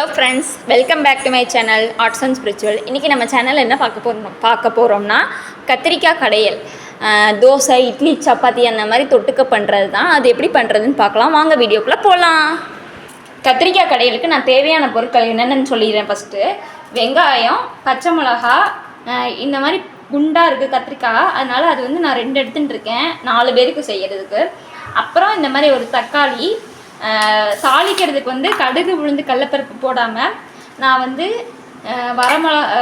Hello friends welcome back to my channel arts and spiritual இன்றைக்கி நம்ம channel என்ன பார்க்க போகிறோம் பார்க்க போகிறோம்னா கத்திரிக்காய் கடையல். தோசை இட்லி சப்பாத்தி அந்த மாதிரி தொட்டுக்க பண்ணுறது தான் அது எப்படி பண்ணுறதுன்னு பார்க்கலாம். வாங்க வீடியோக்குள்ளே போகலாம் கத்திரிக்காய் கடையலுக்கு நான் தேவையான பொருட்கள் என்னென்னு சொல்லிடுறேன் ஃபஸ்ட்டு வெங்காயம் பச்சை மிளகா இந்த மாதிரி குண்டாக இருக்குது கத்திரிக்காய். அதனால் அது வந்து நான் ரெண்டு எடுத்துகிட்டு இருக்கேன். நாலு பேருக்கு செய்கிறதுக்கு அப்புறம் இந்த மாதிரி ஒரு தக்காளி தாளிக்கிறதுக்கு வந்து கடுகு உளுந்து கடலப்பருப்பு போடாமல் நான் வந்து அஹ், வரமிளகா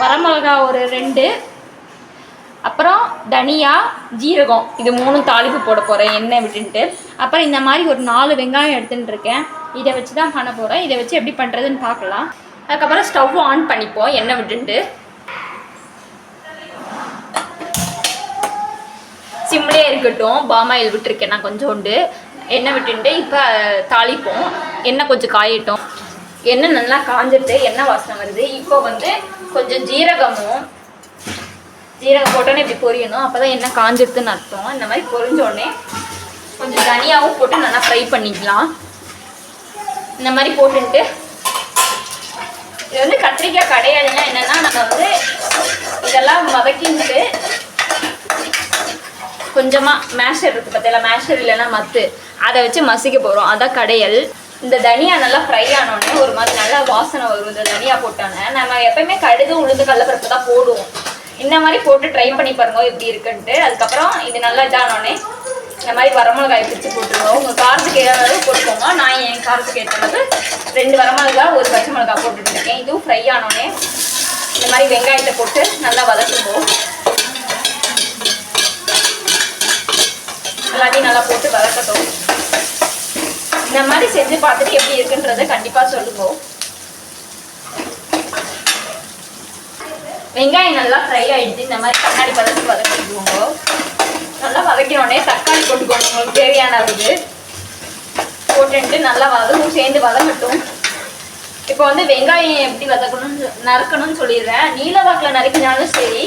வரமிளகா ஒரு ரெண்டு அப்புறம் தனியா ஜீரகம். இது மூணும் தாளிப்பு போட போகிறேன் எண்ணெய் விட்டுன்ட்டு. அப்புறம் இந்த மாதிரி ஒரு நாலு வெங்காயம் எடுத்துகிட்டு இருக்கேன். இதை வச்சு தான் பண்ண போகிறேன் இதை வச்சு எப்படி பண்ணுறதுன்னு பார்க்கலாம். அதுக்கப்புறம் ஸ்டவ் ஆன் பண்ணிப்போம் எண்ணெய் விட்டுன்ட்டு. சிம்லேயே இருக்கட்டும் பாமாயில் விட்டுருக்கேன் நான் கொஞ்சோண்டு. எண்ணெய் விட்டுட்டு இப்போ தாளிப்போம். எண்ணெய் கொஞ்சம் காயட்டும். எண்ணெய் நல்லா காஞ்சிட்டு எண்ணெய் வாசனை வருது. இப்போ வந்து கொஞ்சம் ஜீரகமும் ஜீரகம் போட்டோன்னே இப்படி பொரியணும். அப்போ தான் எண்ணெய் காஞ்சிருதுன்னு அர்த்தம். இந்த மாதிரி பொரிஞ்சோடனே கொஞ்சம் தனியாகவும் போட்டு நல்லா ஃப்ரை பண்ணிக்கலாம். இந்த மாதிரி போட்டுட்டு இது வந்து கத்திரிக்காய் கிடையாதுன்னா என்னென்னா நம்ம வந்து இதெல்லாம் வதக்கிட்டு கொஞ்சமாக மேஷர் இருக்குது பார்த்தீங்களா மேஷர் இல்லைன்னா மத்து. அதை வச்சு மசிக்க போகிறோம் அதான் கடையல். இந்த தனியா நல்லா ஃப்ரை ஆனோடனே ஒரு மாதிரி நல்லா வாசனை வரும். இந்த தனியா போட்டோன்னே நம்ம எப்பயுமே கடுகு உளுந்து கடலப்பருப்பு தான் போடுவோம். இந்த மாதிரி போட்டு ட்ரை பண்ணி பாருங்க எப்படி இருக்குன்ட்டு. அதுக்கப்புறம் இது நல்லா இதானோடனே இந்த மாதிரி வரமிளகாய் பிரித்து போட்டுருவோம். உங்கள் காரத்துக்கு ஏற்ற அளவு போட்டுக்கோங்க. நான் என் காரத்துக்கு ஏற்ற அளவு ரெண்டு வரமிளகா ஒரு பச்சை மிளகாய் போட்டுட்டு இருக்கேன். இதுவும் ஃப்ரை ஆனோடனே இந்த மாதிரி வெங்காயத்தை போட்டு நல்லா வதக்குவோம். எல்லாத்தையும் நல்லா போட்டு வதக்கட்டும். இந்த மாதிரி செஞ்சு பார்த்துட்டு எப்படி இருக்குன்றதை கண்டிப்பாக சொல்லுங்க. வெங்காயம் நல்லா ஃப்ரை ஆகிடுச்சு இந்த மாதிரி கண்ணாடி பதத்துக்கு வதக்கிடுவோங்க நல்லா வதக்கினோடனே தக்காளி போட்டுக்கோங்க. உங்களுக்கு தேவையான அளவு. போட்டுட்டு நல்லா வதவும் சேர்ந்து வதங்கட்டும். இப்போ வந்து வெங்காயம் எப்படி வதக்கணும்னு நறுக்கணும்னு சொல்லிடுறேன். நீல வாக்கில் நறுக்கினாலும் சரி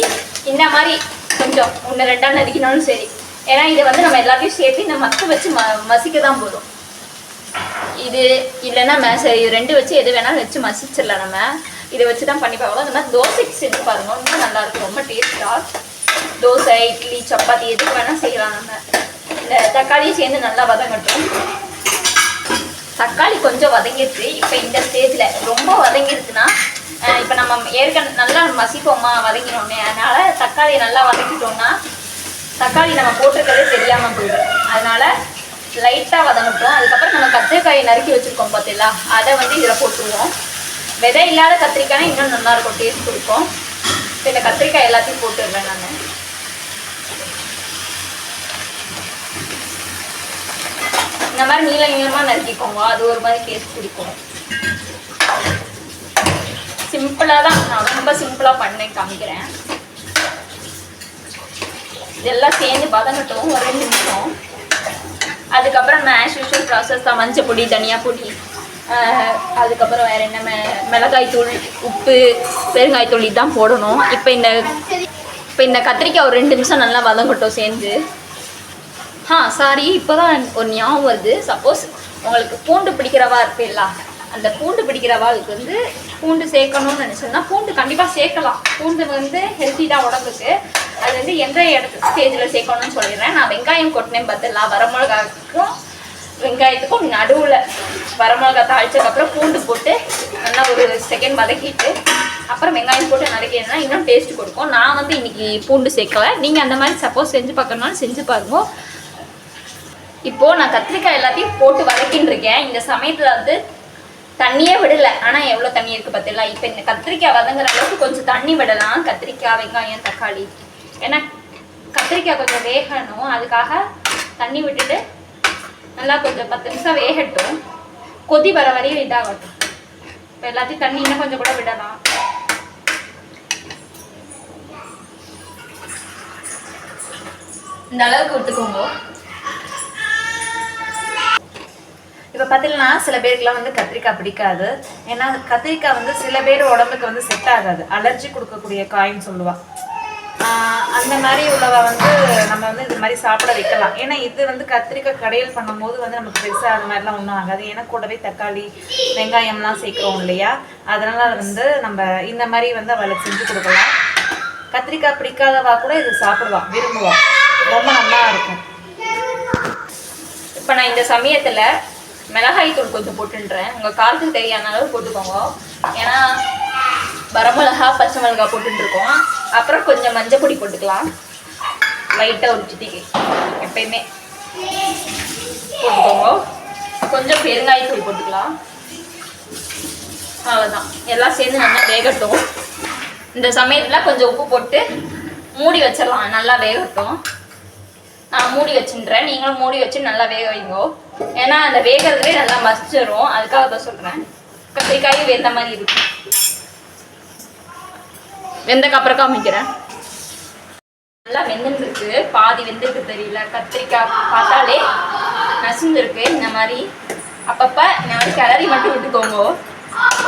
இந்த மாதிரி கொஞ்சம் ஒன்று ரெண்டாக நறுக்கினாலும் சரி. ஏன்னா இதை வந்து நம்ம எல்லாத்தையும் சேர்த்து இந்த மக்க வச்சு ம மசிக்க தான் போதும். இது இல்லைன்னா மேசரி இது ரெண்டு வச்சு எது வேணாலும் வச்சு மசிச்சிடலாம் நம்ம. இதை வச்சு தான் பண்ணி பார்க்கலாம். இந்த மாதிரி தோசைக்கு செஞ்சு பாருங்க. ரொம்ப நல்லா இருக்கும் ரொம்ப டேஸ்ட்டாக தோசை இட்லி சப்பாத்தி எதுக்கு வேணால் செய்யலாம் நம்ம. இந்த தக்காளியும் சேர்ந்து நல்லா வதங்கட்டும். தக்காளி கொஞ்சம் வதங்கிடுச்சு இப்போ இந்த ஸ்டேஜில் ரொம்ப வதங்கிடுச்சுன்னா இப்போ நம்ம ஏற்கனவே நல்லா மசிப்போமா? வதங்கினோன்னே அதனால தக்காளி நல்லா வதக்கிட்டோம்னா தக்காளி நம்ம போட்டிருக்கிறதே தெரியாமல் போயிடும். அதனால லைட்டாக வதங்கட்டும். அதுக்கப்புறம் நம்ம கத்திரிக்காயை நறுக்கி வச்சுருக்கோம் பார்த்தீங்களா அதை வந்து இதில் போட்டுருவோம். விதை இல்லாத கத்திரிக்காய் இன்னும் நல்லா இருக்கும் டேஸ்ட் கொடுக்கும். இப்போ இந்த கத்திரிக்காய் எல்லாத்தையும் போட்டுடுறேன் நான். இந்த மாதிரி நீள நீளமாக நறுக்கிக்கோங்க. அது ஒரு மாதிரி டேஸ்ட் பிடிக்கும் சிம்பிளாக தான். நான் ரொம்ப சிம்பிளாக பண்ணேன் காமிக்கிறேன். இதெல்லாம் சேர்ந்து பதங்கட்டும் ஒரு ரெண்டு நிமிஷம். அதுக்கப்புறம் நம்ம ஆஸ் யூஷுவல் ப்ராசஸ் தான். மஞ்சள் பொடி தனியாக பொடி அதுக்கப்புறம் வேறு என்ன மெ மிளகாய் தூள் உப்பு பெருங்காய் தூள் இதுதான் போடணும். இப்போ இந்த இப்போ இந்த கத்திரிக்காய் ஒரு ரெண்டு நிமிஷம் நல்லா வதங்கட்டும் சேர்ந்து. ஆ சாரி இப்போ தான் ஒரு ஞாபகம் வருது. சப்போஸ் உங்களுக்கு பூண்டு பிடிக்கிறவா இருப்பீங்களா? அந்த பூண்டு பிடிக்கிறவாளுக்கு வந்து பூண்டு சேர்க்கணும்னு நினச்சோம்னா பூண்டு கண்டிப்பாக சேர்க்கலாம். பூண்டு வந்து ஹெல்த்தி தான் உடம்புக்கு. அது வந்து எந்த இடத்து ஸ்டேஜில் சேர்க்கணும்னு சொல்லிடுறேன். நான் வெங்காயம் கொட்டினேன் பார்த்துலாம் வரமிளகாக்கும் வெங்காயத்துக்கும் நடுவில் வரமிளகா தாளிச்சதுக்கப்புறம் பூண்டு போட்டு நல்லா ஒரு செகண்ட் வதக்கிட்டு அப்புறம் வெங்காயம் போட்டு நறுக்கினா இன்னும் டேஸ்ட் கொடுக்கும். நான் வந்து இன்னைக்கு பூண்டு சேர்க்கல. நீங்கள் அந்த மாதிரி சப்போஸ் செஞ்சு பார்க்கணும்னாலும் செஞ்சு பாருங்க. இப்போது நான் கத்திரிக்காய் எல்லாத்தையும் போட்டு வதக்கின்னு இருக்கேன். இந்த சமயத்தில் வந்து தண்ணியே விடல. ஆனா எவ்வளவு தண்ணி இருக்கு பார்த்தீங்களா இப்போ இந்த கத்திரிக்காய் வதங்குற அளவுக்கு கொஞ்சம் தண்ணி விடலாம். கத்திரிக்காய் வெங்காயம் தக்காளி. ஏன்னா கத்திரிக்காய் கொஞ்சம் வேகணும். அதுக்காக தண்ணி விட்டுட்டு நல்லா கொஞ்சம் பத்து நிமிஷம் வேகட்டும். கொதி வர வரையும் இதாகட்டும். இப்போ எல்லாத்தையும் தண்ணி இன்னும் கொஞ்சம் கூட விடலாம். இந்த அளவுக்கு விட்டுக்கோங்க. இப்போ பார்த்தீங்கன்னா சில பேருக்குலாம் வந்து கத்திரிக்காய் பிடிக்காது. ஏன்னா கத்திரிக்காய் வந்து சில பேர் உடம்புக்கு வந்து செட் ஆகாது. அலர்ஜி கொடுக்கக்கூடிய காயின்னு சொல்லுவாள் அந்த மாதிரி உள்ளவ வந்து நம்ம வந்து இது மாதிரி சாப்பிட வைக்கலாம். ஏன்னா இது வந்து கத்திரிக்காய் கடையில் பண்ணும்போது வந்து நமக்கு பெருசாக அது மாதிரிலாம் ஒன்றும் ஆகாது. ஏன்னா கூடவே தக்காளி வெங்காயம்லாம் சேர்க்குறோம் இல்லையா? அதனால் வந்து நம்ம இந்த மாதிரி வந்து அவளுக்கு செஞ்சு கொடுக்கலாம். கத்திரிக்காய் பிடிக்காதவா கூட இது சாப்பிடுவான் விரும்புவான் ரொம்ப நல்லா இருக்கும். இப்போ நான் இந்த சமயத்தில் மிளகாய் தூள் கொஞ்சம் போட்டுன்றேன். உங்கள் காரத்துக்கு தேவையான அளவு போட்டுக்கோங்க. ஏன்னா வரமிளகா பச்சை மிளகா போட்டுருக்கோம் அப்புறம் கொஞ்சம் மஞ்சள் பொடி போட்டுக்கலாம். லைட்டாக ஒரு சிட்டிக்கு எப்பயுமே. போட்டுக்கோங்க. கொஞ்சம் பெருங்காயத்தூள் போட்டுக்கலாம். அவ்வளோதான் எல்லாம் சேர்ந்து நல்லா வேகட்டும். இந்த சமயத்தில் கொஞ்சம் உப்பு போட்டு மூடி வச்சிடலாம். நல்லா வேகட்டும். மூடி வச்சுன்றேன். நீங்களும் மூடி வச்சு நல்லா வேக வைங்கோ. ஏன்னா அந்த வேகிறதுலே நல்லா மசிச்சிடும் அதுக்காக தான் சொல்கிறேன் கத்திரிக்காயும் வெந்த மாதிரி இருக்கும் வெந்தக்கு அப்புறம் காமிக்கிறேன் நல்லா வெந்துருக்கு பாதி வெந்திருக்கு தெரியல. கத்திரிக்காய் பார்த்தாலே நசுந்துருக்கு இந்த மாதிரி அப்பப்போ இந்த மாதிரி கிளறி மட்டும் விட்டுக்கோங்க.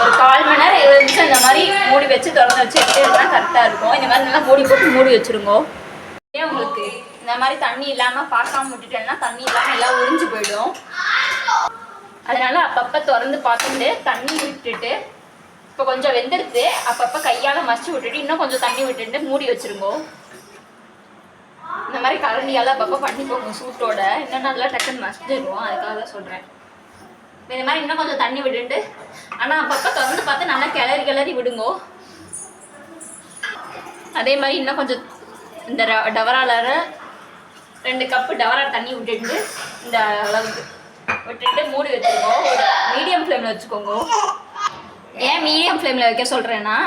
ஒரு கால் மணி நேரம் இருபது நிமிஷம் இந்த மாதிரி மூடி வச்சு திறந்து வச்சு எடுத்துனா கரெக்டாக இருக்கும். இந்த மாதிரி நல்லா மூடி போட்டு மூடி வச்சுருங்கோ. ஏன் உங்களுக்கு இந்த மாதிரி தண்ணி இல்லாமல் பார்க்காம விட்டுட்டேன்னா தண்ணி இல்லாமல் எல்லாம் உறிஞ்சு போயிடும். அதனால அப்பப்போ திறந்து பார்த்துட்டு தண்ணி விட்டுட்டு இப்போ கொஞ்சம் வெந்துடுது அப்பப்போ கையால் மசிச்சு விட்டுட்டு இன்னும் கொஞ்சம் தண்ணி விட்டுட்டு மூடி வச்சிருங்கோ. இந்த மாதிரி கரண்டியால் அப்பப்போ பண்ணிக்கோங்க சூட்டோட. இன்னும் நல்லா டக்குன்னு மசிச்சிடும் அதுக்காக தான் சொல்கிறேன் இந்த மாதிரி இன்னும் கொஞ்சம் தண்ணி விட்டுட்டு ஆனால் அப்பப்போ திறந்து பார்த்து நல்லா கிளறி கிளறி விடுங்கோ. அதே மாதிரி இன்னும் கொஞ்சம் இந்த டவராளரை ரெண்டு கப்பு டவரா தண்ணி விட்டுட்டு இந்த அளவுக்கு. விட்டுட்டு மூடி வச்சுக்கோங்க ஒரு மீடியம் ஃப்ளேமில் வச்சுக்கோங்க. ஏன் மீடியம் ஃப்ளேமில் வைக்க சொல்கிறேன்னா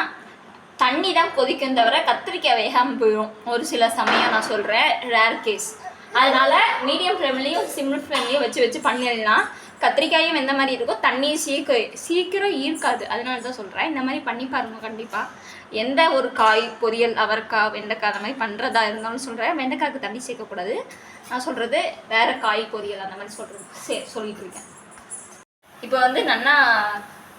தண்ணி தான் கொதிக்கும் தவிர கத்திரிக்காய் வேகாமல் போயிடும் ஒரு சில சமயம் நான் சொல்கிறேன் ரேர் கேஸ் அதனால மீடியம் ஃப்ளேம்லேயும் சிம்மிள் ஃப்ளேம்லேயும் வச்சு வச்சு பண்ணிடலாம். கத்திரிக்காயும் எந்த மாதிரி இருக்கோ தண்ணி சீக்க சீக்கிரம் ஈர்க்காது. அதனால தான் சொல்கிறேன் இந்த மாதிரி பண்ணி பாருங்கள் கண்டிப்பாக எந்த ஒரு காய் பொரியல் அவரைக்காய் வெண்டைக்காய் அந்த மாதிரி பண்ணுறதா இருந்தாலும் சொல்கிறேன் வெண்டைக்காய்க்கு தண்ணி சேர்க்கக்கூடாது. நான் சொல்கிறது வேறு காய் பொரியல் அந்த மாதிரி சொல்கிறது சே சொல்லிட்டு இருக்கேன். இப்போ வந்து நல்லா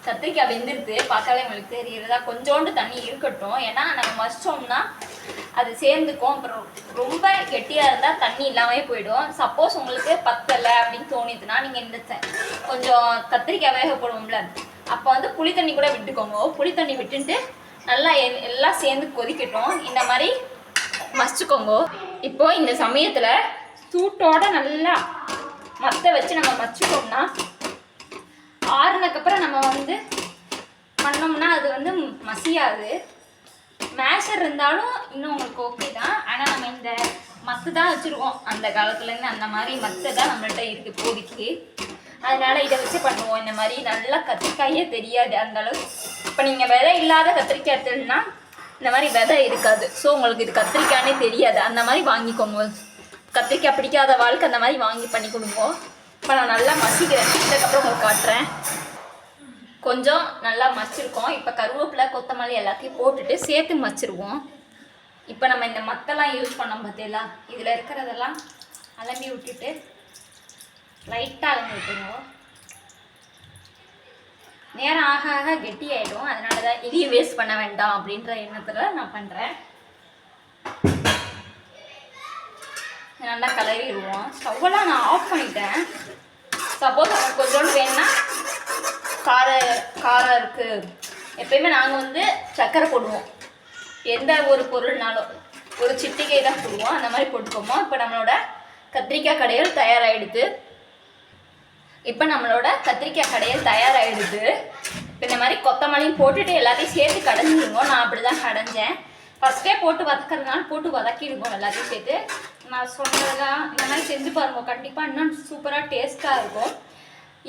கத்திரிக்காய் வெந்துருது. பார்த்தாலே உங்களுக்கு தெரியுறதா? கொஞ்சோண்டு தண்ணி இருக்கட்டும். ஏன்னா நம்ம மசிச்சோம்னா அது சேர்ந்துக்கும். அப்புறம் ரொம்ப கெட்டியாக இருந்தால் தண்ணி இல்லாமே போயிடும். சப்போஸ் உங்களுக்கு பத்தலை அப்படின்னு தோணிதுன்னா நீங்கள் இந்த கொஞ்சம் கத்திரிக்காய் வேக போடுவோம்ல. அப்போ வந்து புளி தண்ணி கூட விட்டுக்கோங்க. புளி தண்ணி விட்டுட்டு நல்லா எல்லாம் சேர்ந்து கொதிக்கட்டும். இந்த மாதிரி மசிச்சுக்கோங்க. இப்போ இந்த சமயத்தில் சூட்டோட நல்லா மத்த வச்சு நம்ம மச்சிட்டோம்னா ஆறுனதுக்கப்புறம் நம்ம வந்து பண்ணோம்னா அது வந்து மசியாது. மேஷர் இருந்தாலும் இன்னும் உங்களுக்கு ஓகே தான். ஆனால் நம்ம இந்த மத்து தான் வச்சுருக்கோம். அந்த காலத்துலேருந்து அந்த மாதிரி மத்து தான் நம்மள்கிட்ட இருக்குது இப்போதைக்கு. அதனால் இதை வச்சு பண்ணுவோம். இந்த மாதிரி நல்லா கத்திரிக்காயே தெரியாது அந்த அளவுக்கு. இப்போ நீங்கள் விதை இல்லாத கத்திரிக்காய் எடுத்தீங்கன்னா இந்த மாதிரி விதை இருக்காது. ஸோ உங்களுக்கு இது கத்திரிக்காய்னே தெரியாது. அந்த மாதிரி வாங்கிக்கோங்க. கத்திரிக்காய் பிடிக்காத வாழ்க்கை அந்த மாதிரி வாங்கி பண்ணி கொடுங்க. இப்போ நான் நல்லா மசிக்கிறேன். இதுக்கப்புறம் உங்களுக்கு காட்டுறேன். கொஞ்சம் நல்லா மச்சிருக்கோம் இப்போ கருவேப்பிலை கொத்தமல்லி எல்லாத்தையும் போட்டுட்டு சேர்த்து மச்சிருவோம் இப்போ நம்ம இந்த மத்தெல்லாம் யூஸ் பண்ணோம் பார்த்தீங்களா இதில் இருக்கிறதெல்லாம் அலம்பி விட்டுட்டு லைட்டாக அலம்பி விட்டுருவோம். நேரம் ஆக ஆக கெட்டி ஆகிடும் அதனால தான் இதையும் வேஸ்ட் பண்ண வேண்டாம் அப்படின்ற எண்ணத்தில் நான் பண்ணுறேன் நல்லா கலரிடுவோம் ஸ்டவ்வெல்லாம் நான் ஆஃப் பண்ணிட்டேன். சப்போஸ் உங்களுக்கு கொஞ்சோண்டு வேணும்னா கார காரம் இருக்குது எப்பயுமே நாங்கள் வந்து சர்க்கரை போடுவோம். எந்த ஒரு பொருள்னாலும். ஒரு சிட்டிகை தான் போடுவோம். அந்த மாதிரி போட்டுக்கோமோ. இப்போ நம்மளோட கத்திரிக்காய் கடையில் தயாராகிடுது இப்போ நம்மளோட கத்திரிக்காய் கடையில் தயாராகிடுது இப்போ இந்த மாதிரி கொத்தமல்லியும் போட்டுட்டு எல்லாத்தையும் சேர்த்து கடைஞ்சிடுவோம். நான் அப்படி தான் கடைஞ்சேன் ஃபஸ்ட்டே போட்டு வதக்கிறதுனால போட்டு வதக்கிடுவோம். எல்லாத்தையும் சேர்த்து. நான் சொன்னதெல்லாம் இந்த மாதிரி செஞ்சு பாருங்க. கண்டிப்பாக இன்னும் சூப்பராக டேஸ்ட்டாக இருக்கும்.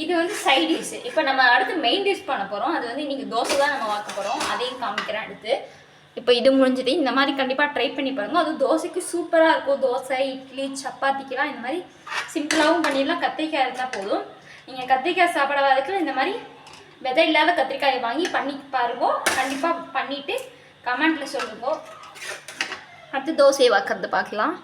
இது வந்து சைட் டிஷ் இப்போ நம்ம அடுத்து மெயின் டிஷ் பண்ண போகிறோம் அது வந்து இன்றைக்கி தோசை தான் நம்ம பார்க்க போகிறோம் அதையும் காமிக்கிறேன் அடுத்து. இப்போ இது முடிஞ்சது. இந்த மாதிரி கண்டிப்பாக ட்ரை பண்ணி பாருங்க. அது தோசைக்கு சூப்பராக இருக்கும். தோசை இட்லி சப்பாத்திக்கெலாம் இந்த மாதிரி சிம்பிளாகவும் பண்ணிடலாம். கத்திரிக்காய் இருந்தால் போதும். நீங்கள் கத்திரிக்காய் சாப்பிடாததுக்கு இந்த மாதிரி விதை இல்லாத கத்திரிக்காயை வாங்கி பண்ணி பாருங்க. கண்டிப்பாக பண்ணிவிட்டு கமெண்ட்டில் சொல்லுங்க. அடுத்து தோசையை வாக்கிறது பார்க்கலாம்.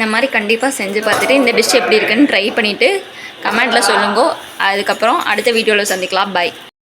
இந்த மாதிரி கண்டிப்பாக செஞ்சு பார்த்துட்டு இந்த டிஷ் எப்படி இருக்குன்னு ட்ரை பண்ணிவிட்டு கமெண்ட்டில் சொல்லுங்க. அதுக்கப்புறம் அடுத்த வீடியோவில் சந்திக்கலாம். பை